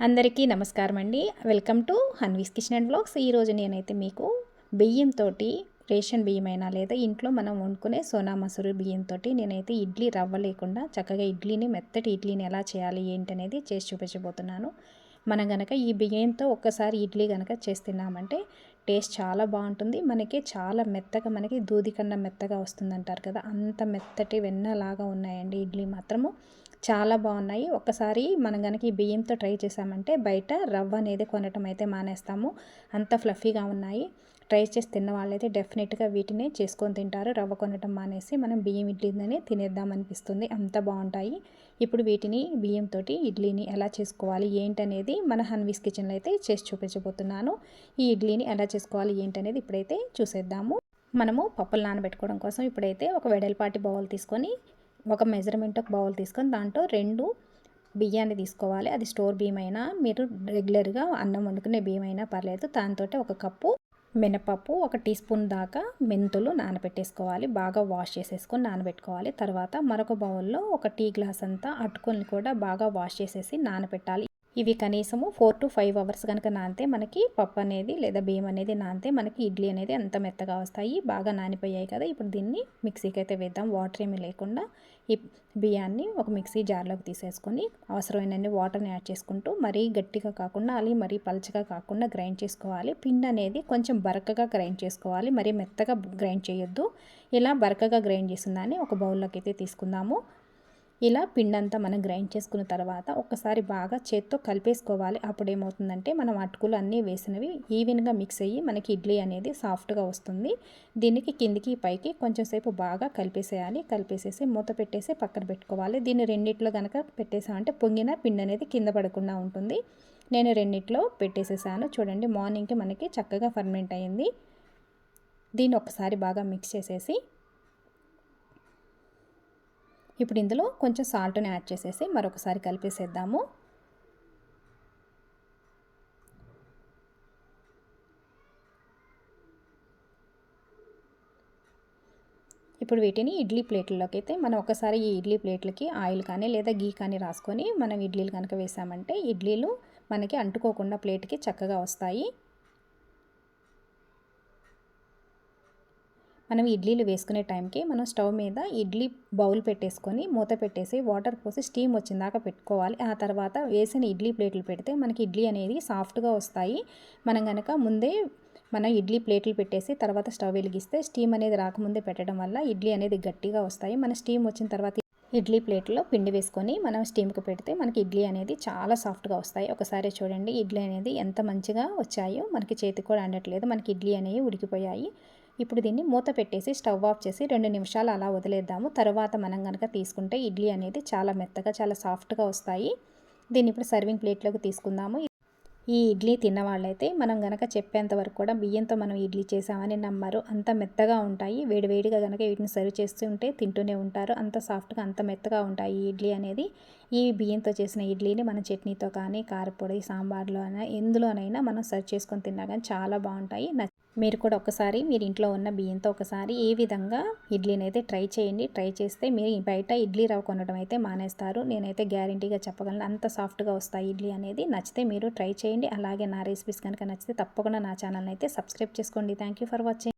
అందరికీ నమస్కారం అండి. Welcome to Hanvi's kitchen and blogs. ఈరోజు నేనైతే మీకు బియ్యంతో రేషన్ బియ్యం అయినా లేదా ఇంట్లో మనం వండుకునే సోనా మసూరు బియ్యంతో నేనైతే ఇడ్లీ రవ్వ లేకుండా చక్కగా ఇడ్లీని మెత్తటి ఇడ్లీని ఎలా చేయాలి ఏంటనేది చేసి చూపించబోతున్నాను. మనం గనక ఈ బియ్యంతో ఒక్కసారి ఇడ్లీ కనుక చేస్తున్నామంటే టేస్ట్ చాలా బాగుంటుంది. మనకి చాలా మెత్తగా మనకి దూది కన్నా మెత్తగా వస్తుంది అంటారు కదా అంత మెత్తటి వెన్నలాగా ఉన్నాయండి ఇడ్లీ మాత్రము. చాలా బాగున్నాయి. ఒక్కసారి మనం కనుక ఈ బియ్యంతో ట్రై చేసామంటే బయట రవ్వ అనేది కొనటం అయితే మానేస్తాము. అంత ఫ్లఫీగా ఉన్నాయి. ట్రై చేసి తిన్న వాళ్ళైతే డెఫినెట్గా వీటినే చేసుకొని తింటారు. రవ్వ కొనటం మానేసి మనం బియ్యం ఇడ్లీనే తినేద్దాం అనిపిస్తుంది. అంత బాగుంటాయి. ఇప్పుడు వీటిని బియ్యంతో ఇడ్లీని ఎలా చేసుకోవాలి? ఏంటనేది మన హన్వీస్ కిచెన్లో అయితే చేసి చూపించబోతున్నాను. ఈ ఇడ్లీని ఎలా చేసుకోవాలి? ఏంటనేది ఇప్పుడైతే చూసేద్దాము. మనము పప్పులు నానబెట్టుకోవడం కోసం ఇప్పుడైతే ఒక వెడల్పాటి బౌల్ తీసుకొని ఒక మెజర్మెంట్ ఒక బౌల్ తీసుకొని దాంట్లో రెండు బియ్యాన్ని తీసుకోవాలి. అది స్టోర్ బియ్యం అయినా మీరు రెగ్యులర్గా అన్నం వండుకునే బియ్యం అయినా పర్లేదు. దాంతో ఒక కప్పు మినపప్పు ఒక టీ స్పూన్ దాకా మెంతులు నానబెట్టేసుకోవాలి. బాగా వాష్ చేసేసుకొని నానబెట్టుకోవాలి. తర్వాత మరొక బౌల్లో ఒక టీ గ్లాస్ అంతా అటుకొని కూడా బాగా వాష్ చేసేసి నానబెట్టాలి. ఇవి కనీసము ఫోర్ టు ఫైవ్ అవర్స్ కనుక నానితే మనకి పప్పు అనేది లేదా బియ్యం అనేది నానితే మనకి ఇడ్లీ అనేది అంత మెత్తగా వస్తాయి బాగా నానిపోయాయి కదా. ఇప్పుడు దీన్ని మిక్సీకి అయితే వేద్దాం. వాటర్ ఏమీ లేకుండా ఈ బియ్యాన్ని ఒక మిక్సీ జార్లోకి తీసేసుకొని అవసరమైనన్ని వాటర్ని యాడ్ చేసుకుంటూ మరీ గట్టిగా కాకుండా అలాగే మరీ పలచగా కాకుండా గ్రైండ్ చేసుకోవాలి. పిండి అనేది కొంచెం బరకగా గ్రైండ్ చేసుకోవాలి. మరీ మెత్తగా గ్రైండ్ చేయొద్దు. ఇలా బరకగా గ్రైండ్ చేసిందాన్ని ఒక బౌల్లోకి అయితే తీసుకుందాము. ఇలా పిండంతా మనం గ్రైండ్ చేసుకున్న తర్వాత ఒకసారి బాగా చేత్తో కలిపేసుకోవాలి. అప్పుడు ఏమవుతుందంటే మనం అటుకులు అన్నీ వేసినవి ఈవెన్గా మిక్స్ అయ్యి మనకి ఇడ్లీ అనేది సాఫ్ట్గా వస్తుంది. దీనికి కిందికి పైకి కొంచెం సేపు బాగా కలిపేసేయాలి. కలిపేసేసి మూత పెట్టేసి పక్కన పెట్టుకోవాలి. దీన్ని రెండిట్లో కనుక పెట్టేసామంటే పొంగిన పిండి అనేది కింద పడకుండా ఉంటుంది. నేను రెండిట్లో పెట్టేసేసాను. చూడండి మార్నింగ్కి మనకి చక్కగా ఫర్మెంట్ అయ్యింది దీన్ని ఒకసారి బాగా మిక్స్ చేసేసి ఇప్పుడు ఇందులో కొంచెం సాల్ట్ని యాడ్ చేసేసి మరొకసారి కలిపేసేద్దాము. ఇప్పుడు వీటిని ఇడ్లీ ప్లేట్లలోకి అయితే మనం ఒకసారి ఈ ఇడ్లీ ప్లేట్లకి ఆయిల్ కానీ లేదా గీ కానీ రాసుకొని మనం ఇడ్లీలు కనుక వేసామంటే ఇడ్లీలు మనకి అంటుకోకుండా ప్లేట్కి చక్కగా వస్తాయి. మనం ఇడ్లీలు వేసుకునే టైంకి మనం స్టవ్ మీద ఇడ్లీ బౌల్ పెట్టేసుకొని మూత పెట్టేసి వాటర్ పోసి స్టీమ్ వచ్చిందాక పెట్టుకోవాలి. ఆ తర్వాత వేసిన ఇడ్లీ ప్లేట్లు పెడితే మనకి ఇడ్లీ అనేది సాఫ్ట్గా వస్తాయి. మనం కనుక ముందే మనం ఇడ్లీ ప్లేట్లు పెట్టేసి తర్వాత స్టవ్ వెలిగిస్తే స్టీమ్ అనేది రాకముందే పెట్టడం వల్ల ఇడ్లీ అనేది గట్టిగా వస్తాయి. మన స్టీమ్ వచ్చిన తర్వాత ఇడ్లీ ప్లేట్లో పిండి వేసుకొని మనం స్టీమ్కి పెడితే మనకి ఇడ్లీ అనేది చాలా సాఫ్ట్గా వస్తాయి. ఒకసారి చూడండి ఇడ్లీ అనేది ఎంత మంచిగా వచ్చాయో మనకి చేతికి కూడా అండట్లేదు. మనకి ఇడ్లీ అనేవి ఉడికిపోయాయి. ఇప్పుడు దీన్ని మూత పెట్టేసి స్టవ్ ఆఫ్ చేసి రెండు నిమిషాలు అలా వదిలేద్దాము. తర్వాత మనం కనుక తీసుకుంటే ఇడ్లీ అనేది చాలా మెత్తగా చాలా సాఫ్ట్గా వస్తాయి. దీన్ని ఇప్పుడు సర్వింగ్ ప్లేట్లోకి తీసుకుందాము. ఈ ఇడ్లీ తిన్నవాళ్ళైతే మనం గనక చెప్పేంత వరకు కూడా బియ్యంతో మనం ఇడ్లీ చేసామని నమ్మరు. అంత మెత్తగా ఉంటాయి. వేడివేడిగా కనుక వీటిని సర్వ్ చేస్తుంటే తింటూనే ఉంటారు. అంత సాఫ్ట్గా అంత మెత్తగా ఉంటాయి ఈ ఇడ్లీ అనేది. ఈ బియ్యంతో చేసిన ఇడ్లీని మన చట్నీతో కానీ కారపొడి సాంబార్లో అయినా ఎందులోనైనా మనం సర్వ్ చేసుకొని తిన్నా కానీ చాలా బాగుంటాయి. మీరు కూడా ఒకసారి మీరు ఇంట్లో ఉన్న బియ్యంతో ఒకసారి ఏ విధంగా ఇడ్లీని అయితే ట్రై చేయండి ట్రై చేస్తే మీరు బయట ఇడ్లీ రవ్వ కొనడం అయితే మానేస్తారు. నేనైతే గ్యారంటీగా చెప్పగలను అంత సాఫ్ట్గా వస్తాయి ఇడ్లీ అనేది. నచ్చితే మీరు ట్రై చేయండి. అలాగే నా రెసిపీస్ కనుక నచ్చితే తప్పకుండా నా ఛానల్ని అయితే సబ్స్క్రైబ్ చేసుకోండి. Thank for watching.